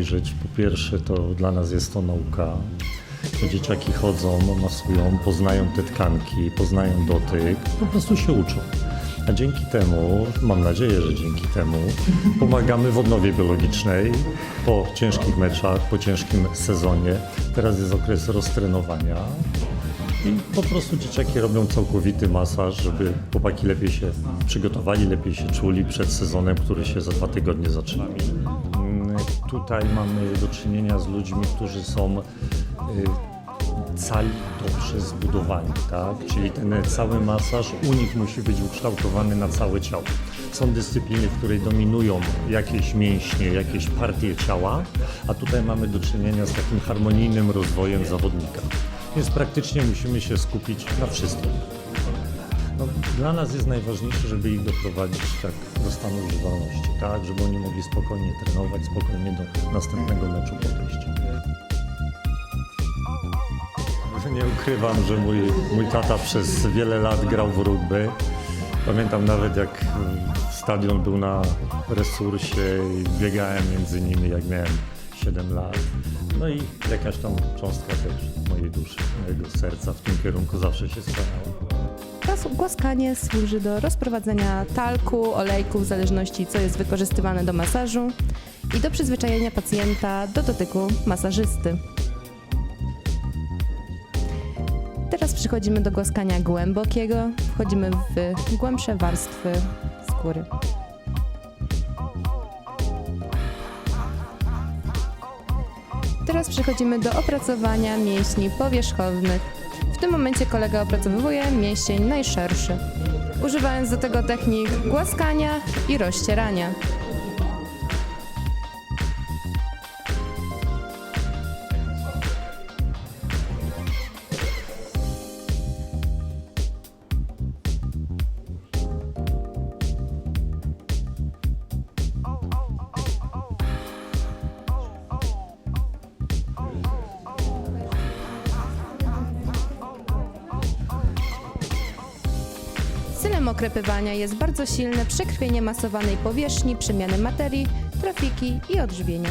Żyć. Po pierwsze, to dla nas jest to nauka. Dzieciaki chodzą, masują, poznają te tkanki, poznają dotyk, po prostu się uczą. A dzięki temu, mam nadzieję, że dzięki temu, pomagamy w odnowie biologicznej po ciężkich meczach, po ciężkim sezonie. Teraz jest okres roztrenowania i po prostu dzieciaki robią całkowity masaż, żeby chłopaki lepiej się przygotowali, lepiej się czuli przed sezonem, który się za dwa tygodnie zaczyna. Tutaj mamy do czynienia z ludźmi, którzy są y, cali dobrze zbudowani, tak? Czyli ten cały masaż u nich musi być ukształtowany na całe ciało. Są dyscypliny, w której dominują jakieś mięśnie, jakieś partie ciała, a tutaj mamy do czynienia z takim harmonijnym rozwojem zawodnika. Więc praktycznie musimy się skupić na wszystkim. No, dla nas jest najważniejsze, żeby ich doprowadzić tak do stanu używalności, tak? Żeby oni mogli spokojnie trenować, spokojnie do następnego meczu podejść. Nie ukrywam, że mój, mój tata przez wiele lat grał w rugby. Pamiętam nawet jak stadion był na resursie i biegałem między nimi jak miałem 7 lat. No i jakaś tam cząstka też mojej duszy, mojego serca w tym kierunku zawsze się skłaniała. Głas- Głaskanie służy do rozprowadzenia talku, olejku, w zależności co jest wykorzystywane do masażu i do przyzwyczajenia pacjenta do dotyku masażysty. Teraz przechodzimy do głaskania głębokiego. Wchodzimy w głębsze warstwy skóry. Teraz przechodzimy do opracowania mięśni powierzchownych. W tym momencie kolega opracowuje mięsień najszerszy, używając do tego technik głaskania i rozcierania. Celem okrepywania jest bardzo silne przekrwienie masowanej powierzchni, przemiany materii, trafiki i odżywienie.